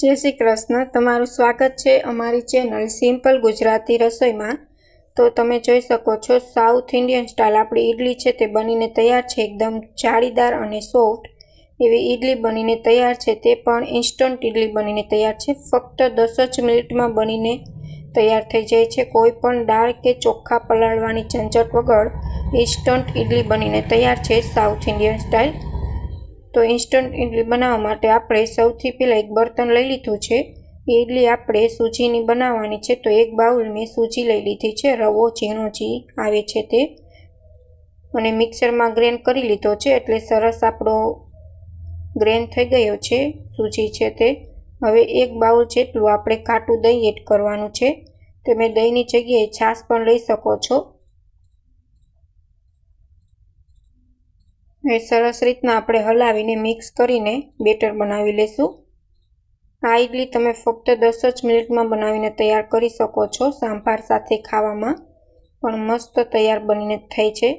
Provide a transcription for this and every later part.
જય શ્રી કૃષ્ણ. તમારું સ્વાગત છે અમારી ચેનલ સિમ્પલ ગુજરાતી રસોઈમાં. તો તમે જોઈ શકો છો, સાઉથ ઇન્ડિયન સ્ટાઇલ આપણી ઈડલી છે તે બનીને તૈયાર છે, એકદમ જાળીદાર અને સોફ્ટ. એવી ઈડલી બનીને તૈયાર છે તે પણ ઇન્સ્ટન્ટ ઈડલી બનીને તૈયાર છે. ફક્ત દસ જ મિનિટમાં બનીને તૈયાર થઈ જાય છે. કોઈ પણ દાળ કે ચોખ્ખા પલાળવાની ઝંઝટ વગર ઇન્સ્ટન્ટ ઈડલી બનીને તૈયાર છે સાઉથ ઇન્ડિયન સ્ટાઇલ. તો ઇન્સ્ટન્ટ ઈડલી બનાવવા માટે આપણે સૌથી પહેલાં એક બર્તન લઈ લીધું છે. એ ઇડલી આપણે સૂજીની બનાવવાની છે તો એક બાઉલ મેં સૂજી લઈ લીધી છે, રવો, ઝીણો જી આવે છે તે. અને મિક્સરમાં ગ્રેન્ડ કરી લીધો છે એટલે સરસ આપણો ગ્રેન્ડ થઈ ગયો છે, સૂજી છે તે. હવે એક બાઉલ જેટલું આપણે ખાટું દહીં એડ કરવાનું છે. તમે દહીંની જગ્યાએ છાશ પણ લઈ શકો છો. એ સરસ રીતના આપણે હલાવીને મિક્સ કરીને બેટર બનાવી લેશું. આ ઇડલી તમે ફક્ત દસ જ મિનિટમાં બનાવીને તૈયાર કરી શકો છો સાંભાર સાથે ખાવામાં. પણ મસ્ત તૈયાર બનીને થાય છે.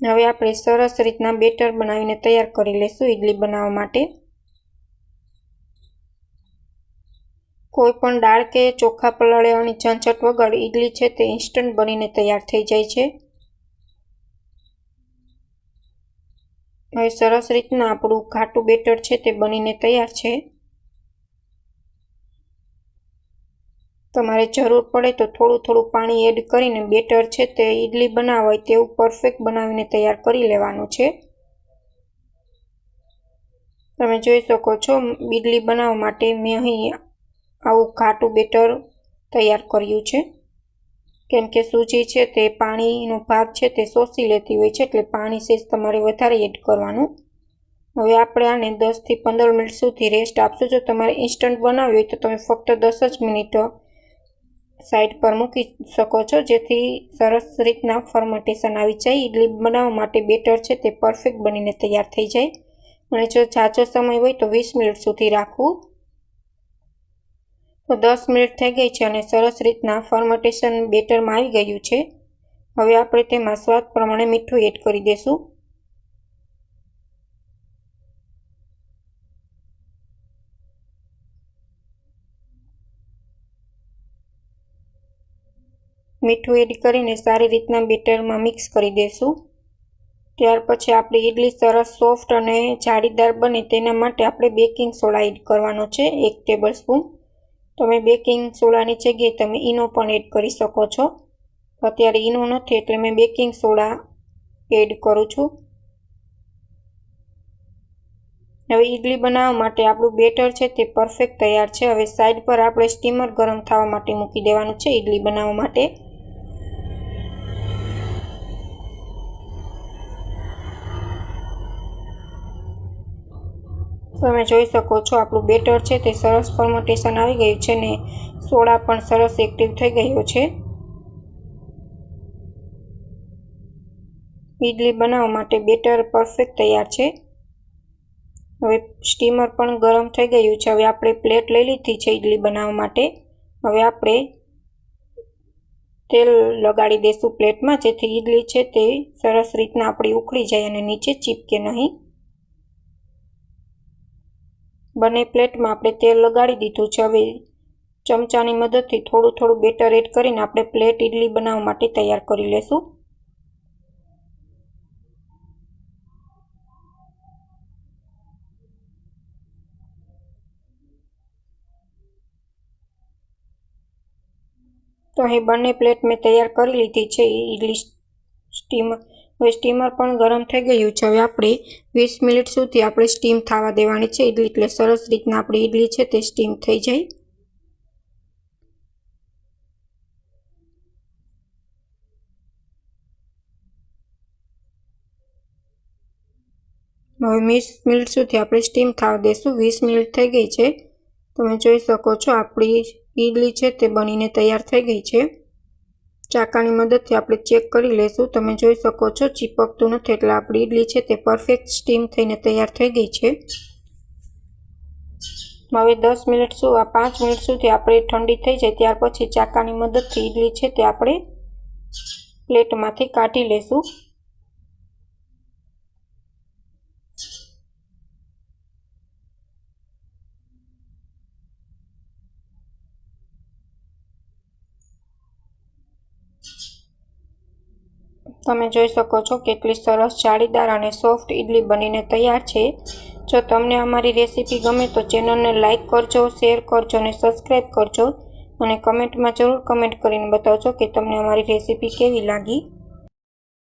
હવે આપણે સરસ રીતના બેટર બનાવીને તૈયાર કરી લેશું ઇડલી બનાવવા માટે. કોઈ પણ દાળ કે ચોખા પલાળ્યાની ઝંઝટ વગર ઇડલી છે તે ઇન્સ્ટન્ટ બનીને તૈયાર થઈ જાય છે. હવે સરસ રીતના આપણું ઘાટું બેટર છે તે બનીને તૈયાર છે. તમારે જરૂર પડે તો થોડું થોડું પાણી એડ કરીને બેટર છે તે ઈડલી બનાવાય તેવું પરફેક્ટ બનાવીને તૈયાર કરી લેવાનું છે. તમે જોઈ શકો છો, ઈડલી બનાવવા માટે મેં અહીં આવું ઘાટું બેટર તૈયાર કર્યું છે. કેમ કે સૂજી છે, તે પાણીનો ભાગ છે, તે શોષી લેતી હોય છે, એટલે પાણી સેજ તમારે વધારે એડ કરવાનું. હવે આપણે આને દસથી પંદર મિનિટ સુધી રેસ્ટ આપશું. જો તમારે ઇન્સ્ટન્ટ બનાવવી હોય તો તમે ફક્ત દસ જ મિનિટ સાઈડ પર મૂકી શકો છો. જેથી સરસ રીતના ફર્મેન્ટેશન આવી જાય. ઇડલી બનાવવા માટે બેટર છે, તે પરફેક્ટ બનીને તૈયાર થઈ જાય. અને જો ઝાઝો સમય હોય તો વીસ મિનિટ સુધી રાખવું. તો દસ મિનિટ થઈ ગઈ છે અને સરસ રીતના ફર્મેન્ટેશન બેટરમાં આવી ગયું છે. હવે આપણે તેમાં સ્વાદ પ્રમાણે મીઠું એડ કરી દઈશું મીઠું એડ કરીને સારી રીતના બેટરમાં મિક્સ કરી દઈશું ત્યાર પછી આપણે ઈડલી સરસ સોફ્ટ અને જાળીદાર બને તેના માટે આપણે બેકિંગ સોડા એડ કરવાનો છે, એક ટેબલ સ્પૂન. તમે બેકિંગ સોડાની જગ્યાએ તમે ઈનો પણ એડ કરી શકો છો. અત્યારે ઈનો નથી, એટલે મેં બેકિંગ સોડા એડ કરું છું. હવે ઈડલી બનાવવા માટે આપણું બેટર છે તે પરફેક્ટ તૈયાર છે. હવે સાઈડ પર આપણે સ્ટીમર ગરમ થવા માટે મૂકી દેવાનું છે ઈડલી બનાવવા માટે. તમે જોઈ શકો છો, આપણું બેટર છે તે સરસ ફર્મેન્ટેશન આવી ગયું છે ને સોડા પણ સરસ એક્ટિવ થઈ ગયો છે. ઈડલી બનાવવા માટે બેટર પરફેક્ટ તૈયાર છે. હવે સ્ટીમર પણ ગરમ થઈ ગયું છે, હવે આપણે પ્લેટ લઈ લીધી છે ઈડલી બનાવવા માટે. હવે આપણે તેલ લગાડી દઈશું પ્લેટમાં, જેથી ઈડલી છે તે સરસ રીતના આપણી ઉકળી જાય અને નીચે ચીપકે નહીં. બંને પ્લેટમાં આપણે તેલ લગાડી દીધું છે. હવે ચમચાની મદદથી થોડું થોડું બેટર એડ કરીને આપણે પ્લેટ ઇડલી બનાવવા માટે તૈયાર કરી લેશું. તો અહીં બંને પ્લેટ મેં તૈયાર કરી લીધી છે. ઈડલી સ્ટીમર હવે સ્ટીમર પણ ગરમ થઈ ગયું છે. હવે આપણે વીસ મિનિટ સુધી આપણે સ્ટીમ થવા દેવાની છે. ઈડલી એટલે સરસ રીતના આપણી ઈડલી છે તે સ્ટીમ થઈ જાય. હવે વીસ મિનિટ સુધી આપણે સ્ટીમ થવા દઈશું વીસ મિનિટ થઈ ગઈ છે. તમે જોઈ શકો છો આપણી ઈડલી છે તે બનીને તૈયાર થઈ ગઈ છે. ચાકાની મદદથી આપણે ચેક કરી લઈશું. તમે જોઈ શકો છો, ચીપકતું નથી. એટલે આપણી ઈડલી છે તે પરફેક્ટ સ્ટીમ થઈને તૈયાર થઈ ગઈ છે. હવે દસ મિનિટ શું, આ પાંચ મિનિટ સુધી આપણે ઠંડી થઈ જાય, ત્યાર પછી ચાકાની મદદથી ઈડલી છે તે આપણે પ્લેટમાંથી કાઢી લેશું તમે જોઈ શકો છો કેટલી સરસ જાળીદાર અને સોફ્ટ ઇડલી બનીને તૈયાર છે. જો તમને અમારી રેસીપી ગમે તો ચેનલને લાઇક કરજો, શેર કરજો અને સબસ્ક્રાઈબ કરજો. અને કમેન્ટમાં જરૂર કમેન્ટ કરીને બતાવજો કે તમને અમારી રેસીપી કેવી લાગી.